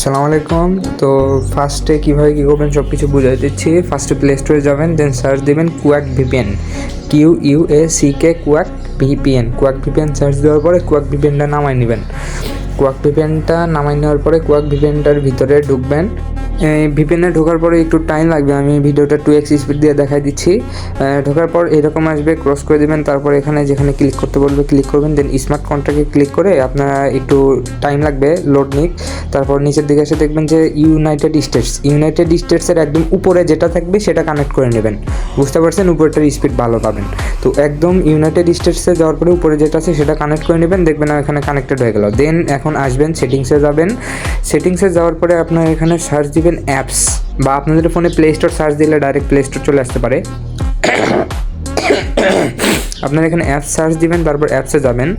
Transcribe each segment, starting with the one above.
আসসালামু আলাইকুম। তো ফার্স্টে কীভাবে কী করবেন সব কিছু বুঝাই দিচ্ছি। ফার্স্টে প্লে স্টোরে যাবেন দেন সার্চ দেবেন Quack VPN Q U A C K Quack VPN Quack VPN search দেওয়ার পরে কুয়াক ভিপিএনটা নামায় নেবেন। কুয়াক ভিপিএনটা নামাই নেওয়ার পরে কুয়াক ভিপিএনটার ভিতরে ঢুকবেন। ভিপিএনে ঢোকার পরে একটু টাইম লাগবে, আমি ভিডিওটা টু এক্স স্পিড দিয়ে দেখাই দিচ্ছি। ঢোকার পর এরকম আসবে ক্রস করে দেবেন, তারপর এখানে যেখানে ক্লিক করতে বলবে ক্লিক করবেন দেন স্মার্ট কন্ট্রাক্টে ক্লিক করে আপনারা একটু টাইম লাগবে লোড নিক। তারপর নিচের দিকে এসে দেখবেন যে ইউনাইটেড স্টেটস ইউনাইটেড স্টেটসের একদম উপরে যেটা থাকবে, সেটা কানেক্ট করে নেবেন। বুঝতে পারছেন? উপরটার স্পিড ভালো পাবেন। তো একদম ইউনাইটেড স্টেটসে যাওয়ার পরে উপরে যেটা আছে, সেটা কানেক্ট করে নেবেন, দেখবেন এখানে কানেক্টেড হয়ে গেল। দেন এখন আসবেন সেটিংসে যাবেন সেটিংসে যাওয়ার পরে আপনার এখানে সার্চ দিবেন অ্যাপস বা আপনাদের ফোনে প্লে স্টোর সার্চ দিলে ডাইরেক্ট প্লে স্টোর চলে আসতে পারে। আপনার এখানে অ্যাপস সার্চ দিবেন, তারপর অ্যাপসে যাবেন।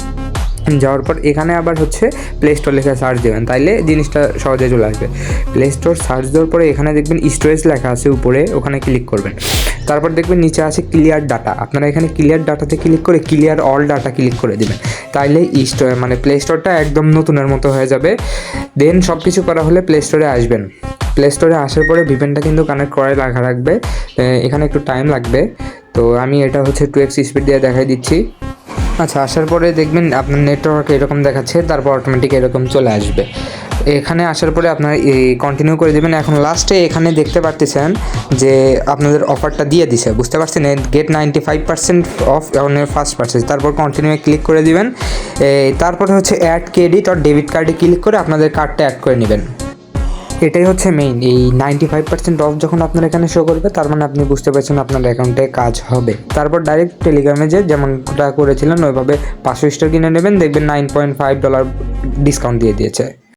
যাওয়ার পর এখানে আবার হচ্ছে প্লে স্টোর লেখা সার্চ দেবেন, তাইলে জিনিসটা সহজে চলে আসবে। প্লে স্টোর সার্চ দেওয়ার পরে এখানে দেখবেন স্টোরেজ লেখা আছে উপরে, ওখানে ক্লিক করবেন। তারপর দেখবেন নিচে আছে ক্লিয়ার ডাটা আপনারা এখানে ক্লিয়ার ডাটাতে ক্লিক করে ক্লিয়ার অল ডাটা ক্লিক করে দেবেন। তাইলে স্টোর মানে প্লে স্টোরটা একদম নতুনের মতো হয়ে যাবে। দেন সব কিছু করা হলে প্লে স্টোরে আসবেন। প্লে স্টোরে আসার পরে ভিপেনটা কিন্তু কানেক্ট করাই রাখা রাখবে। এখানে একটু টাইম লাগবে। তো আমি এটা হচ্ছে টু এক্স স্পিড দিয়ে দেখাই দিচ্ছি। আচ্ছা আসার পরে দেখবেন আপনার নেটওয়ার্ক এরকম দেখাচ্ছে, তারপর অটোমেটিক এরকম চলে আসবে। এখানে আসার পরে আপনার কন্টিনিউ করে দেবেন। এখন লাস্টে এখানে দেখতে পারতেছেন যে আপনাদের অফারটা দিয়ে দিছে। বুঝতে পারছেন? Get ninety five percent off on first purchase তারপর কন্টিনিউ ক্লিক করে দিবেন। তারপরে হচ্ছে অ্যাড ক্রেডিট আর ডেবিট কার্ডে ক্লিক করে আপনাদের কার্ডটা অ্যাড করে নেবেন। এটাই হচ্ছে মেইন এই নাইনটি ফাইভ পার্সেন্ট অফ যখন আপনার এখানে শো করবে, তার মানে আপনি বুঝতে পারছেন আপনার অ্যাকাউন্টে কাজ হবে। তারপর ডাইরেক্ট টেলিগ্রামে যে যেমনটা করেছিলেন, ওইভাবে পাঁচশো স্টার কিনে নেবেন। দেখবেন nine point five dollar discount দিয়ে দিয়েছে।